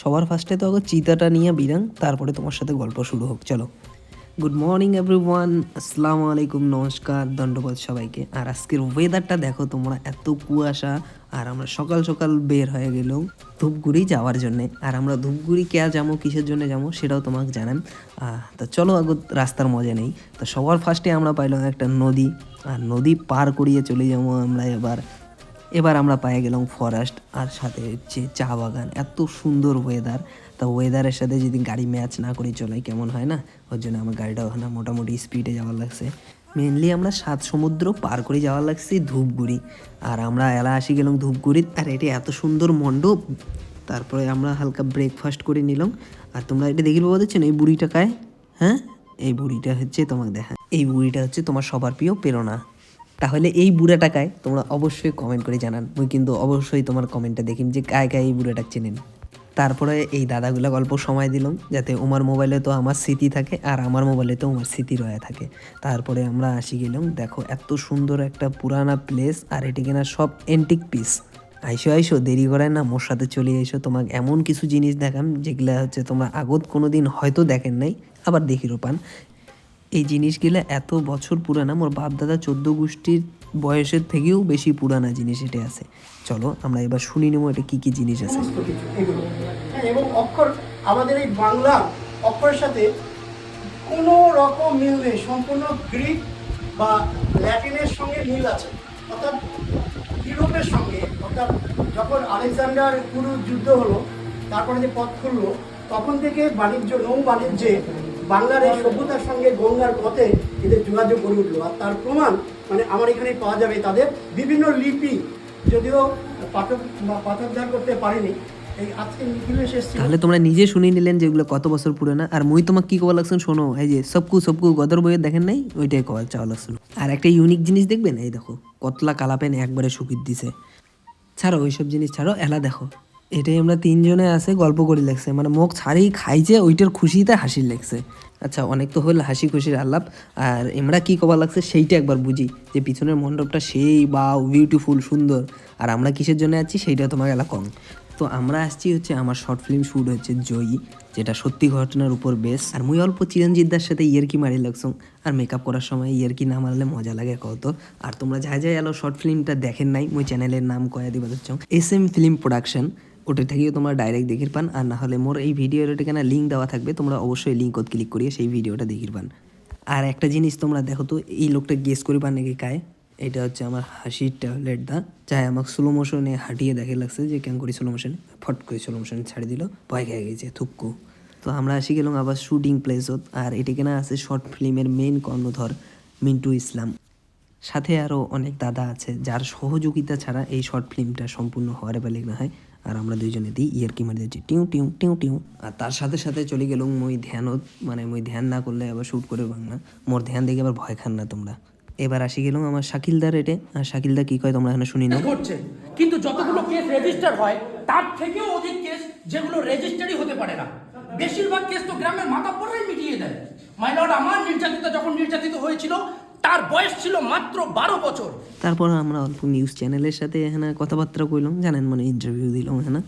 সবার ফার্স্টে তো আগে চিতাটা নিয়ে বিরাং তারপরে তোমার সাথে গল্প শুরু হোক। চলো। গুড মর্নিং এভরিওয়ান আসসালামু আলাইকুম, নমস্কার, দণ্ডবোধ সবাইকে। আর আজকের ওয়েদারটা দেখো তোমরা, এত কুয়াশা, আর আমরা সকাল সকাল বের হয়ে গেলাম ধূপগুড়ি যাওয়ার জন্য। আর আমরা ধূপগুড়ি কে যাব, কিসের জন্য যাব, সেটাও তোমাকে জানান তো চলো আগে রাস্তার মজা নেই। তো সবার ফার্স্টে আমরা পাইলাম একটা নদী, আর নদী পার করিয়ে চলে যাব আমরা এবার। এবার আমরা পেয়ে গেলাম ফরেস্ট আর সাথে হচ্ছে চা বাগান, এত সুন্দর ওয়েদার তা ওয়েদারের সাথে যদি গাড়ি ম্যাচ না করে, চলাই কেমন হয় না? ওর জন্য আমার গাড়িটা ওখানে মোটামুটি স্পিডে যাওয়ার লাগছে। মেনলি আমরা সাত সমুদ্র পার করে যাওয়ার লাগছে ধূপগুড়ি। আর আমরা এলা আসি গেলাম ধূপগুড়ি আর এটি এত সুন্দর মণ্ডপ। তারপরে আমরা হালকা ব্রেকফাস্ট করে নিলাম। আর তোমরা এটা দেখি বাবা দেখছেন এই বুড়িটা কায় হ্যাঁ? এই বুড়িটা হচ্ছে তোমাকে দেখা। এই বুড়িটা হচ্ছে তোমার সবার প্রিয় প্রেরণা। তাহলে এই বুড়া টাকায় তোমরা অবশ্যই কমেন্ট করে জানান। মুই কিন্তু অবশ্যই তোমার কমেন্টটা দেখিম যে কায় কায় এই বুড়াটা চেনেন। তারপরে এই দাদাগুলা গল্প সময় দিলাম যাতে ওমার মোবাইলে তো আমার স্মৃতি থাকে আর আমার মোবাইলে তো আমার স্মৃতি রয়ে থাকে। তারপরে আমরা আসি গেলাম, দেখো এত সুন্দর একটা পুরানা প্লেস আর এটি কিনা সব এন্টিক পিস আইসো আইসো, দেরি করে না, মোর সাথে চলে এসো তোমাকে এমন কিছু জিনিস দেখাম যেগুলা হচ্ছে তোমরা আগত কোনো দিন হয়তো দেখেন নাই। আবার দেখিরও পান এই জিনিসগুলো এত বছর পুরানা মোর বাপ দাদা চোদ্দ গোষ্ঠীর বয়সের থেকেও বেশি পুরানা জিনিস এটা আছে। চলো আমরা এবার শুনি নেব এটা কি কি জিনিস আছে। হ্যাঁ, এবং অক্ষর আমাদের এই বাংলা অক্ষরের সাথে কোনো রকম মিল নেই সম্পূর্ণ গ্রিক বা ল্যাটিনের সঙ্গে মিল আছে। অর্থাৎ ইউরোপের সঙ্গে অর্থাৎ যখন আলেকজান্ডার পুরো যুদ্ধ হলো তারপরে যে পথ খুললো তখন থেকে বাণিজ্য নৌ বাণিজ্যে বাংলার এই সভ্যতার সঙ্গে গঙ্গার পথে এদের যোগাযোগ গড়ে উঠল। আর তার প্রমাণ মানে আমার এখানে পাওয়া যাবে তাদের বিভিন্ন লিপি। যদিও পাঠক বা পাঠোদ্ধার করতে পারিনি। তাহলে তোমরা নিজে শুনে নিলেন যেগুলো কত বছর পুরানা। আর মুই তোমাকে কি কবা লাগছেন শোনো, এই যে সবকু সবকু গদর বইয়ের দেখেন নাই? ওইটাই কবা চাওয়া লাগছিল আর একটা ইউনিক জিনিস দেখবেন? এই দেখো, কতলা কালাপেন একবারে শুকিয়ে দিছে। ছাড়ো, ওইসব জিনিস ছাড়ো, এলা দেখো। এটাই আমরা তিনজনে আছে গল্প করি লাগছে মানে মুখ ছাড়েই খাইছে, ওইটার খুশিতে হাসি লাগছে আচ্ছা অনেক তো হল হাসি খুশির আলাপ। আর আমরা কি কবা লাগছে সেইটা একবার বুঝি, যে পিছনের মণ্ডপটা সেই বা বিউটিফুল সুন্দর। আর আমরা কিসের জন্য আছি সেইটা তোমার এলা কম। তো আমরা আসছি হচ্ছে আমার শর্ট ফিল্ম শুট হচ্ছে জয়ী, যেটা সত্যি ঘটনার উপর বেশ আর মুই অল্প চিরঞ্জিতদার সাথে ইয়ারকি মারি লাগছো আর মেকআপ করার সময় ইয়ারকি না মারলে মজা লাগে কত। আর তোমরা যাই যাই এলো শর্ট ফিল্মটা দেখেন নাই, মুই চ্যানেলের নাম কয়া দিবা হচ্ছে এস এম ফিল্ম প্রোডাকশন ওটা থেকেও তোমরা ডাইরেক্ট দেখির পান, আর না হলে মোর এই ভিডিওর এখানে লিঙ্ক দেওয়া থাকবে, তোমরা অবশ্যই লিঙ্কত ক্লিক করিয়ে সেই ভিডিওটা দেখির পান। আর একটা জিনিস তোমরা দেখো তো, এই লোকটা গেস করি পান নাকি কায়? এটা হচ্ছে আমার হাসির ট্যাবলেট দা, যাই আমাকে স্লো মোশনে হাঁটিয়ে দেখে লাগছে যে কেন করি স্লো মোশনে ফট করে স্লো মোশনে ছাড়ি দিল, ভয় খেয়ে গেছে, থুক্কু। তো আমরা আসি গেলাম আবার শুটিং প্লেসত আর এটা কেনা আছে শর্ট ফিল্মের মেন কর্ণধর, মিন্টু ইসলাম। সাথে আরও অনেক দাদা আছে, যার সহযোগিতা ছাড়া এই শর্ট ফিল্মটা সম্পূর্ণ হওয়ার বেলে না হয়। আর আমরা দুইজনে দিই, ইয়ার কি মারি দিচ্ছি টিউ টিউ টিউ টিউ। আর তার সাথে সাথে চলে গেলাম মই ধ্যানত মানে মই ধ্যান না করলে আবার শ্যুট করে বাংলা মোর ধ্যান দেখে আবার ভয় খান না তোমরা। এবার আসি গেলাম আমার শাকিলদার রেটে আর শাকিলদা কি কয় তোমরা এখানে শুনি না ঘটছে কিন্তু যতগুলো কেস রেজিস্টার হয়, তার থেকেও অধিক কেস যেগুলো রেজিস্টারই হতে পারে না। বেশিরভাগ কেস তো গ্রামের মাথা পরেই মিটিয়ে দেয়। মাইলর্ড আমার নির্যাতিতা যখন নির্যাতিত হয়েছিল তার বয়স ছিল মাত্র বারো বছর। তারপর আমরা অল্প নিউজ চ্যানেলের সাথে এখানে কথাবার্তা কইলাম জানেন মানে ইন্টারভিউ দিলাম হ্যাঁ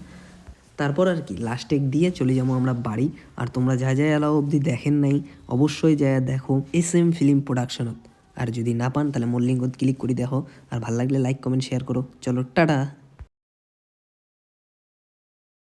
তারপর আর কি লাস্ট এক দিয়ে চলে যাব আমরা বাড়ি। আর তোমরা যা যা এলাও অবধি দেখেন নাই, অবশ্যই যা দেখো এস এম ফিল্ম প্রোডাকশনত আর যদি না পান, তাহলে মোর লিঙ্কত ক্লিক করে দেখো। আর ভালো লাগলে লাইক কমেন্ট শেয়ার করো। চলো, টাটা!